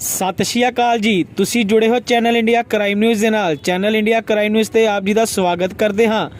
ਸਤਿ ਸ਼੍ਰੀ ਅਕਾਲ ਜੀ। ਤੁਸੀਂ ਜੁੜੇ ਹੋ ਚੈਨਲ ਇੰਡੀਆ ਕ੍ਰਾਈਮ ਨਿਊਜ਼ ਦੇ ਨਾਲ। ਚੈਨਲ ਇੰਡੀਆ ਕ੍ਰਾਈਮ ਨਿਊਜ਼ ਤੇ ਆਪ ਜੀ ਦਾ ਸਵਾਗਤ ਕਰਦੇ ਹਾਂ।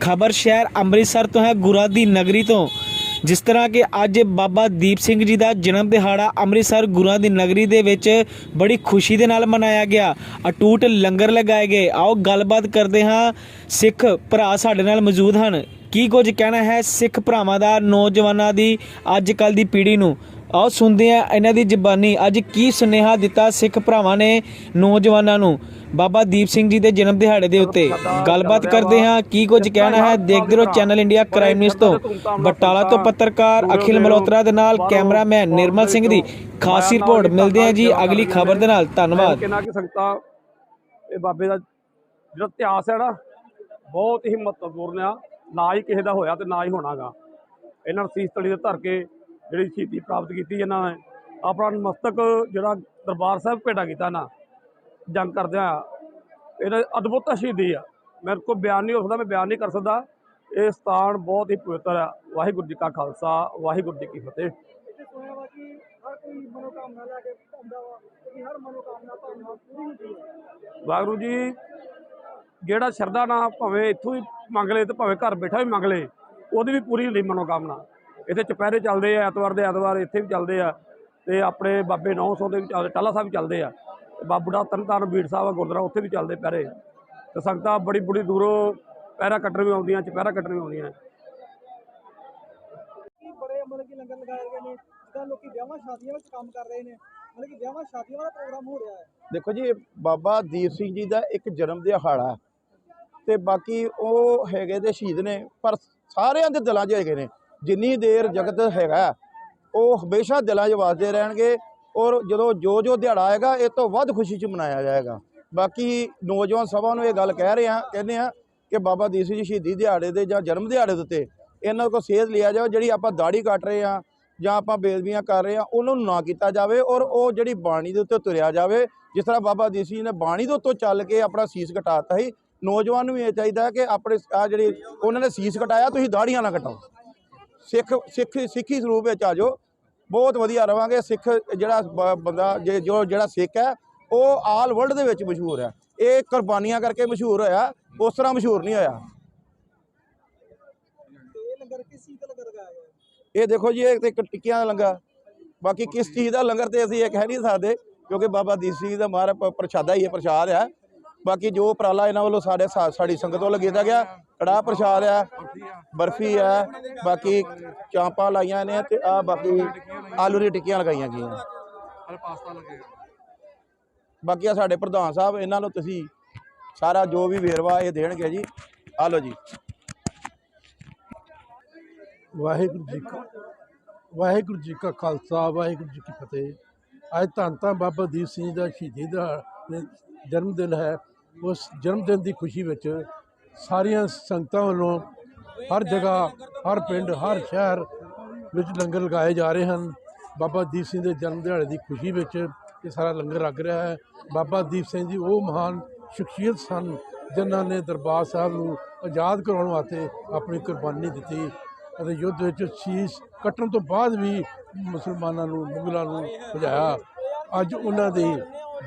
ਖਬਰ ਸ਼ਹਿਰ ਅੰਮ੍ਰਿਤਸਰ ਤੋਂ ਹੈ ਗੁਰਾਂ ਦੀ ਨਗਰੀ ਤੋਂ। ਜਿਸ ਤਰ੍ਹਾਂ ਕਿ ਅੱਜ ਬਾਬਾ ਦੀਪ ਸਿੰਘ ਜੀ ਦਾ ਜਨਮ ਦਿਹਾੜਾ ਅੰਮ੍ਰਿਤਸਰ ਗੁਰਾਂ ਦੀ ਨਗਰੀ ਦੇ ਵਿੱਚ ਬੜੀ ਖੁਸ਼ੀ ਦੇ ਨਾਲ ਮਨਾਇਆ ਗਿਆ। ਅਟੂਟ ਲੰਗਰ ਲਗਾਏ ਗਏ। ਆਓ ਗੱਲਬਾਤ ਕਰਦੇ ਹਾਂ। ਸਿੱਖ ਭਰਾ ਸਾਡੇ ਨਾਲ ਮੌਜੂਦ ਹਨ। ਕੀ ਕੁਝ ਕਹਿਣਾ ਹੈ ਸਿੱਖ ਭਰਾਵਾਂ ਦਾ, ਨੌਜਵਾਨਾਂ ਦੀ, ਅੱਜ ਕੱਲ ਦੀ ਪੀੜ੍ਹੀ ਨੂੰ? ਆਓ ਸੁਣਦੇ ਆ ਇਹਨਾਂ ਦੀ ਜ਼ਬਾਨੀ। ਅੱਜ ਕੀ ਸੁਨੇਹਾ ਦਿੱਤਾ ਸਿੱਖ ਭਰਾਵਾਂ ਨੇ ਨੌਜਵਾਨਾਂ ਨੂੰ? ਬਾਬਾ ਦੀਪ ਸਿੰਘ ਜੀ ਦੇ ਜਨਮ ਦਿਹਾੜੇ ਦੇ ਉੱਤੇ ਗੱਲਬਾਤ ਕਰਦੇ ਹਾਂ। ਕੀ ਕੁਝ ਕਹਿਣਾ ਹੈ? ਦੇਖਦੇ ਰਹੋ ਚੈਨਲ ਇੰਡੀਆ ਕ੍ਰਾਈਮ ਨਿਊਜ਼ ਤੋਂ। ਬਟਾਲਾ ਤੋਂ ਪੱਤਰਕਾਰ ਅਖਿਲ ਮਲਹੋਤਰਾ ਦੇ ਨਾਲ ਕੈਮਰਾਮੈਨ ਨਿਰਮਲ ਸਿੰਘ ਦੀ ਖਾਸ ਰਿਪੋਰਟ। ਮਿਲਦੇ ਆ ਜੀ ਅਗਲੀ ਖਬਰ ਦੇ ਨਾਲ। ਧੰਨਵਾਦ। ਕਿੰਨਾ ਕਿ ਸੰਗਤਾਂ, ਇਹ ਬਾਬੇ ਦਾ ਜਿਹੜਾ ਇਤਿਹਾਸ ਹੈ ਨਾ, ਬਹੁਤ ਹੀ ਮਹੱਤਵਪੂਰਨ ਆ। ਨਾ ਹੀ ਕਿਸੇ ਦਾ ਹੋਇਆ ਤੇ ਨਾ ਹੀ ਹੋਣਾਗਾ। ਇਹਨਾਂ ਨੂੰ ਸੀਸ ਤਲੀ ਦੇ ਧਰ ਕੇ ਜਿਹੜੀ ਸ਼ਹੀਦੀ ਪ੍ਰਾਪਤ ਕੀਤੀ ਇਹਨਾਂ ਨੇ ਆਪਣਾ ਮਸਤਕ ਜਿਹੜਾ ਦਰਬਾਰ ਸਾਹਿਬ ਭੇਟਾ ਕੀਤਾ ਨਾ ਜੰਗ ਕਰਦਿਆਂ ਇਹਨਾਂ ਅਦਭੁਤ ਸ਼ਹੀਦੀ ਆ। ਮੇਰੇ ਕੋਲ ਬਿਆਨ ਨਹੀਂ ਹੋ ਸਕਦਾ ਮੈਂ ਬਿਆਨ ਨਹੀਂ ਕਰ ਸਕਦਾ। ਇਹ ਸਥਾਨ ਬਹੁਤ ਹੀ ਪਵਿੱਤਰ ਆ। ਵਾਹਿਗੁਰੂ ਜੀ ਕਾ ਖਾਲਸਾ ਵਾਹਿਗੁਰੂ ਜੀ ਕੀ ਫਤਿਹ। ਵਾਹਿਗੁਰੂ ਜੀ ਜਿਹੜਾ ਸ਼ਰਧਾ ਨਾ ਭਾਵੇਂ ਇੱਥੋਂ ਹੀ ਮੰਗ ਲੇ ਤੇ ਭਾਵੇਂ ਘਰ ਬੈਠਾ ਵੀ ਮੰਗ ਲੇ ਉਹਦੀ ਵੀ ਪੂਰੀ ਹੁੰਦੀ ਮਨੋਕਾਮਨਾ। ਇੱਥੇ ਚੁਪਹਿਰੇ ਚੱਲਦੇ ਆ ਐਤਵਾਰ ਦੇ ਐਤਵਾਰ ਇੱਥੇ ਵੀ ਚੱਲਦੇ ਆ ਤੇ ਆਪਣੇ ਬਾਬੇ 900 ਦੇ ਵੀ ਚੱਲਦੇ ਟਾਲਾ ਸਾਹਿਬ ਵੀ ਚੱਲਦੇ ਆ। ਤੇ ਬਾਬੂੜਾ ਤਰਨਤਾਰਨ ਬੀੜ ਸਾਹਿਬ ਆ ਗੁਰਦੁਆਰਾ ਉੱਥੇ ਵੀ ਚੱਲਦੇ ਪਹਿਰੇ ਤੇ ਸੰਗਤਾਂ ਬੜੀ ਬੜੀ ਦੂਰੋਂ ਪਹਿਰਾ ਕੱਟਣ ਵੀ ਆਉਂਦੀਆਂ ਚੁਪਹਿਰਾ ਕੱਟਣ ਵੀ ਆਉਂਦੀਆਂ। ਕਿ ਬੜੇ ਮਤਲਬ ਕਿ ਲੰਗਰ ਲਗਾਏ ਗਏ ਨੇ ਜਿੱਦਾਂ ਲੋਕੀ ਵਿਆਹਾਂ ਸ਼ਾਦੀਆਂ ਵਿੱਚ ਕੰਮ ਕਰ ਰਹੇ ਨੇ ਮਤਲਬ ਕਿ ਵਿਆਹਾਂ ਸ਼ਾਦੀਆਂ ਵਾਲਾ ਪ੍ਰੋਗਰਾਮ ਹੋ ਰਿਹਾ ਹੈ। ਦੇਖੋ ਜੀ ਬਾਬਾ ਦੀਪ ਸਿੰਘ ਜੀ ਦਾ ਇੱਕ ਜਨਮ ਦਿਹਾੜਾ ਤੇ ਬਾਕੀ ਉਹ ਹੈਗੇ ਦੇ ਸ਼ਹੀਦ ਨੇ ਪਰ ਸਾਰਿਆਂ ਦੇ ਦਿਲਾਂ 'ਚ ਹੈਗੇ ਨੇ। ਜਿੰਨੀ ਦੇਰ ਜਗਤ ਹੈਗਾ, ਉਹ ਹਮੇਸ਼ਾ ਦਿਲਾਂ 'ਚ ਵਸਦੇ ਰਹਿਣਗੇ ਔਰ ਜਦੋਂ ਜੋ ਜੋ ਦਿਹਾੜਾ ਆਏਗਾ, ਇਹ ਤੋਂ ਵੱਧ ਖੁਸ਼ੀ 'ਚ ਮਨਾਇਆ ਜਾਏਗਾ। ਬਾਕੀ ਨੌਜਵਾਨ ਸਭਾ ਨੂੰ ਇਹ ਗੱਲ ਕਹਿ ਰਹੇ ਆ ਕਹਿੰਦੇ ਆ ਕਿ ਬਾਬਾ ਦੀਪ ਸਿੰਘ ਜੀ ਸ਼ਹੀਦੀ ਦਿਹਾੜੇ ਦੇ ਜਾਂ ਜਨਮ ਦਿਹਾੜੇ ਦੇ ਉੱਤੇ ਇਹਨਾਂ ਕੋਲ ਸੇਧ ਲਿਆ ਜਾਵੇ, ਜਿਹੜੀ ਆਪਾਂ ਦਾੜੀ ਕੱਟ ਰਹੇ ਆ ਜਾਂ ਆਪਾਂ ਬੇਦਬੀਆਂ ਕਰ ਰਹੇ ਆ ਉਹਨਾਂ ਨੂੰ ਨਾ ਕੀਤਾ ਜਾਵੇ ਔਰ ਉਹ ਜਿਹੜੀ ਬਾਣੀ ਦੇ ਉੱਤੇ ਤੁਰਿਆ ਜਾਵੇ, ਜਿਸ ਤਰ੍ਹਾਂ ਬਾਬਾ ਦੀਪ ਸਿੰਘ ਜੀ ਨੇ ਬਾਣੀ ਦੇ ਉੱਤੋਂ ਚੱਲ ਕੇ ਆਪਣਾ ਸੀਸ ਕਟਾਤਾ ਸੀ, ਨੌਜਵਾਨ ਨੂੰ ਇਹ ਚਾਹੀਦਾ ਕਿ ਆਪਣੇ ਆ ਜਿਹੜੀ ਉਹਨਾਂ ਨੇ ਸੀਸ ਕਟਾਇਆ ਤੁਸੀਂ ਦਾੜੀਆਂ ਨਾ ਕਟਾਓ ਸਿੱਖ ਸਿੱਖ ਸਿੱਖੀ ਸਰੂਪ ਵਿੱਚ ਆ ਜਾਓ। ਬਹੁਤ ਵਧੀਆ ਰਵਾਂਗੇ। ਸਿੱਖ ਜਿਹੜਾ ਬੰਦਾ ਜੇ- ਜਿਹੜਾ ਸਿੱਖ ਹੈ ਉਹ ਆਲ ਵਰਲਡ ਦੇ ਵਿੱਚ ਮਸ਼ਹੂਰ ਹੈ। ਇਹ ਕੁਰਬਾਨੀਆਂ ਕਰਕੇ ਮਸ਼ਹੂਰ ਹੋਇਆ। ਉਸ ਤਰ੍ਹਾਂ ਮਸ਼ਹੂਰ ਨਹੀਂ ਹੋਇਆ। ਇਹ ਦੇਖੋ ਜੀ ਇਹ ਤੇ ਇੱਕ ਟਿੱਕੀਆਂ ਦਾ ਲੰਗਰ। ਬਾਕੀ ਕਿਸ ਚੀਜ਼ ਦਾ ਲੰਗਰ ਤੇ ਅਸੀਂ ਇਹ ਕਹਿ ਨਹੀਂ ਸਕਦੇ ਕਿਉਂਕਿ ਬਾਬਾ ਦੀਪ ਸਿੰਘ ਦਾ ਮਾਰਾ ਪ੍ਰਸ਼ਾਦਾ ਹੀ ਹੈ ਪ੍ਰਸ਼ਾਦ ਹੈ। ਬਾਕੀ ਜੋ ਉਪਰਾਲਾ ਇਹਨਾਂ ਵੱਲੋਂ ਸਾਡੇ ਸਾ- ਸਾਡੀ ਸੰਗਤ ਵੱਲੋਂ ਕੀਤਾ ਗਿਆ ਕੜਾਹ ਪ੍ਰਸ਼ਾਦ ਹੈ ਬਰਫੀ ਹੈ ਬਾਕੀ ਚਾਂਪਾਂ ਲਾਈਆਂ ਨੇ ਤੇ ਆ ਬਾਕੀ ਆਲੂ ਦੀ ਟਿੱਕੀਆਂ ਲਗਾਈਆਂ ਗਈਆਂ ਬਾਕੀ ਆ ਸਾਡੇ ਪ੍ਰਧਾਨ ਸਾਹਿਬ ਇਹਨਾਂ ਨੂੰ ਤੁਸੀਂ ਸਾਰਾ ਜੋ ਵੀ ਵੇਰਵਾ ਇਹ ਦੇਣਗੇ ਜੀ ਆ ਲਓ ਜੀ। ਵਾਹਿਗੁਰੂ ਜੀ ਕਾ ਵਾਹਿਗੁਰੂ ਜੀ ਕਾ ਖਾਲਸਾ ਵਾਹਿਗੁਰੂ ਜੀ ਕੀ ਫਤਿਹ। ਅੱਜ ਧੰਨ ਧੰਨ ਬਾਬਾ ਦੀਪ ਸਿੰਘ ਜੀ ਦਾ ਸ਼ਹੀਦੀ ਦਾ ਜਨਮ ਦਿਨ ਹੈ। ਉਸ ਜਨਮ ਦਿਨ ਦੀ ਖੁਸ਼ੀ ਵਿੱਚ ਸਾਰੀਆਂ ਸੰਗਤਾਂ ਵੱਲੋਂ ਹਰ ਜਗ੍ਹਾ, ਹਰ ਪਿੰਡ, ਹਰ ਸ਼ਹਿਰ ਵਿੱਚ ਲੰਗਰ ਲਗਾਏ ਜਾ ਰਹੇ ਹਨ। ਬਾਬਾ ਦੀਪ ਸਿੰਘ ਦੇ ਜਨਮ ਦਿਹਾੜੇ ਦੀ ਖੁਸ਼ੀ ਵਿੱਚ ਇਹ ਸਾਰਾ ਲੰਗਰ ਲੱਗ ਰਿਹਾ ਹੈ। ਬਾਬਾ ਦੀਪ ਸਿੰਘ ਜੀ ਉਹ ਮਹਾਨ ਸ਼ਖਸੀਅਤ ਸਨ ਜਿਨ੍ਹਾਂ ਨੇ ਦਰਬਾਰ ਸਾਹਿਬ ਨੂੰ ਆਜ਼ਾਦ ਕਰਾਉਣ ਵਾਸਤੇ ਆਪਣੀ ਕੁਰਬਾਨੀ ਦਿੱਤੀ ਅਤੇ ਯੁੱਧ ਵਿੱਚ ਸ਼ੀਸ਼ ਕੱਟਣ ਤੋਂ ਬਾਅਦ ਵੀ ਮੁਸਲਮਾਨਾਂ ਨੂੰ, ਮੁਗਲਾਂ ਨੂੰ ਭਜਾਇਆ। ਅੱਜ ਉਹਨਾਂ ਦੀ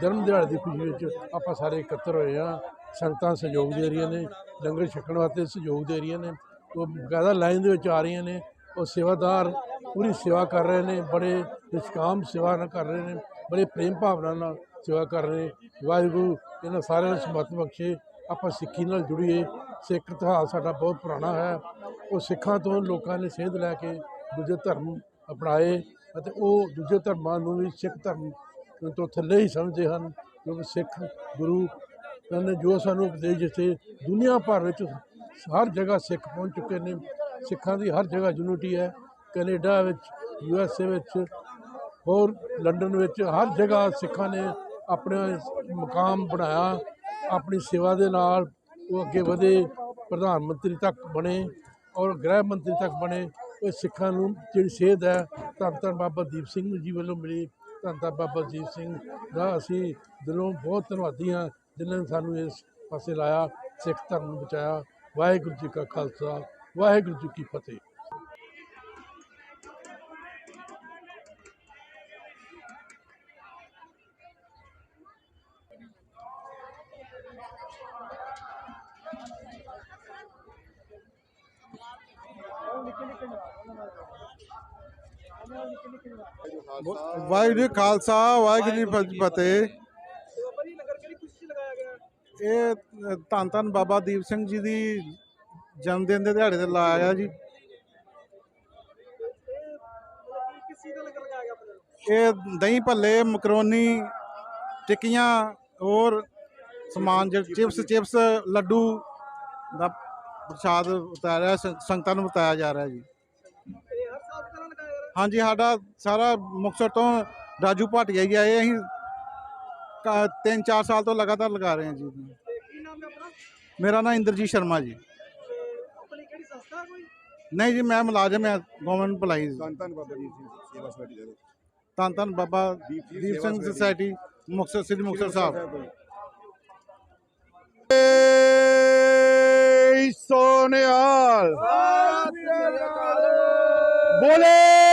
ਜਨਮ ਦਿਹਾੜੇ ਦੀ ਖੁਸ਼ੀ ਵਿੱਚ ਆਪਾਂ ਸਾਰੇ ਇਕੱਤਰ ਹੋਏ ਹਾਂ। ਸੰਗਤਾਂ ਸਹਿਯੋਗ ਦੇ ਰਹੀਆਂ ਨੇ, ਲੰਗਰ ਛਕਣ ਵਾਸਤੇ ਸਹਿਯੋਗ ਦੇ ਰਹੀਆਂ ਨੇ। ਉਹ ਬਕਾਇਦਾ ਲਾਈਨ ਦੇ ਵਿੱਚ ਆ ਰਹੀਆਂ ਨੇ, ਉਹ ਸੇਵਾਦਾਰ ਪੂਰੀ ਸੇਵਾ ਕਰ ਰਹੇ ਨੇ, ਬੜੇ ਨਿਸ਼ਕਾਮ ਸੇਵਾ ਨਾਲ ਕਰ ਰਹੇ ਨੇ, ਬੜੇ ਪ੍ਰੇਮ ਭਾਵਨਾ ਨਾਲ ਸੇਵਾ ਕਰ ਰਹੇ ਨੇ। ਵਾਹਿਗੁਰੂ ਇਹਨਾਂ ਸਾਰਿਆਂ ਨੂੰ ਸਮਤ ਬਖਸ਼ੇ, ਆਪਾਂ ਸਿੱਖੀ ਨਾਲ ਜੁੜੀਏ। ਸਿੱਖ ਇਤਿਹਾਸ ਸਾਡਾ ਬਹੁਤ ਪੁਰਾਣਾ ਹੈ। ਉਹ ਸਿੱਖਾਂ ਤੋਂ ਲੋਕਾਂ ਨੇ ਸੇਧ ਲੈ ਕੇ ਦੂਜੇ ਧਰਮ ਅਪਣਾਏ ਅਤੇ ਉਹ ਦੂਜੇ ਧਰਮਾਂ ਨੂੰ ਵੀ ਸਿੱਖ ਧਰਮ ਤੋਂ ਥੱਲੇ ਹੀ ਸਮਝਦੇ ਹਨ, ਕਿਉਂਕਿ ਸਿੱਖ ਗੁਰੂ ਨੇ ਜੋ ਸਾਨੂੰ ਉਪਦੇਸ਼ ਦਿੱਤੇ, ਦੁਨੀਆ ਭਰ ਵਿੱਚ ਹਰ ਜਗ੍ਹਾ ਸਿੱਖ ਪਹੁੰਚ ਚੁੱਕੇ ਨੇ। ਸਿੱਖਾਂ ਦੀ ਹਰ ਜਗ੍ਹਾ ਯੂਨਿਟੀ ਹੈ। ਕੈਨੇਡਾ ਵਿੱਚ, ਯੂ ਐਸ ਏ ਵਿੱਚ, ਹੋਰ ਲੰਡਨ ਵਿੱਚ ਹਰ ਜਗ੍ਹਾ ਸਿੱਖਾਂ ਨੇ ਆਪਣਾ ਮੁਕਾਮ ਬਣਾਇਆ। ਆਪਣੀ ਸੇਵਾ ਦੇ ਨਾਲ ਉਹ ਅੱਗੇ ਵਧੇ, ਪ੍ਰਧਾਨ ਮੰਤਰੀ ਤੱਕ ਬਣੇ ਔਰ ਗ੍ਰਹਿ ਮੰਤਰੀ ਤੱਕ ਬਣੇ। ਉਹ ਸਿੱਖਾਂ ਨੂੰ ਜਿਹੜੀ ਸੇਧ ਹੈ, ਧੰਨ ਧੰਨ ਬਾਬਾ ਦੀਪ ਸਿੰਘ ਜੀ ਵੱਲੋਂ ਮਿਲੀ। ਧੰਨ ਧੰਨ ਬਾਬਾ ਦੀਪ ਸਿੰਘ ਦਾ। ਅਸੀਂ ਦਿਲੋਂ ਬਹੁਤ ਧੰਨਵਾਦੀ ਹਾਂ ਜਿਨ੍ਹਾਂ ਨੇ ਸਾਨੂੰ ਇਸ ਪਾਸੇ ਲਾਇਆ, ਸਿੱਖ ਧਰਮ ਨੂੰ ਬਚਾਇਆ। ਵਾਹਿਗੁਰੂ ਜੀ ਕਾ ਖਾਲਸਾ, ਵਾਹਿਗੁਰੂ ਜੀ ਕੀ ਫਤਿਹ ਨਿੱਕੇ ਨਿੱਕੇ ਨਾਲ ਉਹਨਾਂ ਨਾਲ ਉਹਨਾਂ ਨਾਲ ਨਿੱਕੇ ਨਿੱਕੇ ਨਾਲ ਵਾਹਿਗੁਰੂ ਜੀ ਖਾਲਸਾ, ਵਾਹਿਗੁਰੂ ਜੀ ਕੀ ਫਤਿਹ। ਤੇ ਲੰਗਰ ਕਿਹੜੀ ਖੁਸ਼ੀ 'ਚ ਲਗਾਇਆ ਗਿਆ ਇਹ ਧੰਨ ਧੰਨ ਬਾਬਾ ਦੀਪ ਸਿੰਘ ਜੀ ਦੀ ਜਨਮ ਦਿਨ ਦੇ ਦਿਹਾੜੇ ਤੇ ਲਾਇਆ ਜੀ। ਇਹ ਮਤਲਬ ਕਿ ਕਿਸ ਚੀਜ਼ ਦਾ ਲੰਗਰ ਲਗਾਇਆ ਗਿਆ ਆਪਣੇ ਇਹ ਦਹੀਂ ਭੱਲੇ, ਮਕਰੋਨੀ, ਟਿੱਕੀਆਂ, ਹੋਰ ਸਮਾਨ ਜਿ- ਚਿਪਸ ਚਿਪਸ, ਲੱਡੂ ਦਾ ਪ੍ਰਸ਼ਾਦ ਉਤਾਰਿਆ, ਸ- ਸੰਗਤਾਂ ਨੂੰ ਬਤਾਇਆ ਜਾ ਰਿਹਾ ਜੀ। ਹਾਂਜੀ ਸਾਡਾ ਸਾਰਾ ਮੁਕਤਸਰ ਤੋਂ ਰਾਜੂ ਭਾਟੀਆ ਜੀ ਆਏ ਅਸੀਂ ਕ- ਤਿੰਨ ਚਾਰ ਸਾਲ ਤੋਂ ਲਗਾਤਾਰ ਲਗਾ ਰਹੇ ਹਾਂ ਜੀ। ਤੇ ਕੀ ਨਾਮ ਹੈ ਆਪਣਾ? ਮੇਰਾ ਨਾਮ ਇੰਦਰਜੀਤ ਸ਼ਰਮਾ ਜੀ। ਹੈ ਨਹੀਂ ਜੀ ਮੈਂ ਮੁਲਾਜ਼ਮ ਹਾਂ ਗਵਰਨਮੈਂਟ ਭਲਾਈ ਧੰਨ ਧੰਨ ਬਾਬਾ ਦੀਪ ਸਿੰਘ ਸੇਵਾ ਸੁਸਾਇਟੀ ਦੇ ਧੰਨ ਧੰਨ ਬਾਬਾ ਦੀਪ ਸਿੰਘ ਸੁਸਾਇਟੀ। ਮੁਕਤਸਰ ਸ੍ਰੀ ਮੁਕਤਸਰ ਸਾਹਿਬ। ਸੋਨਿਹਾਲ ਬੋਲੇ!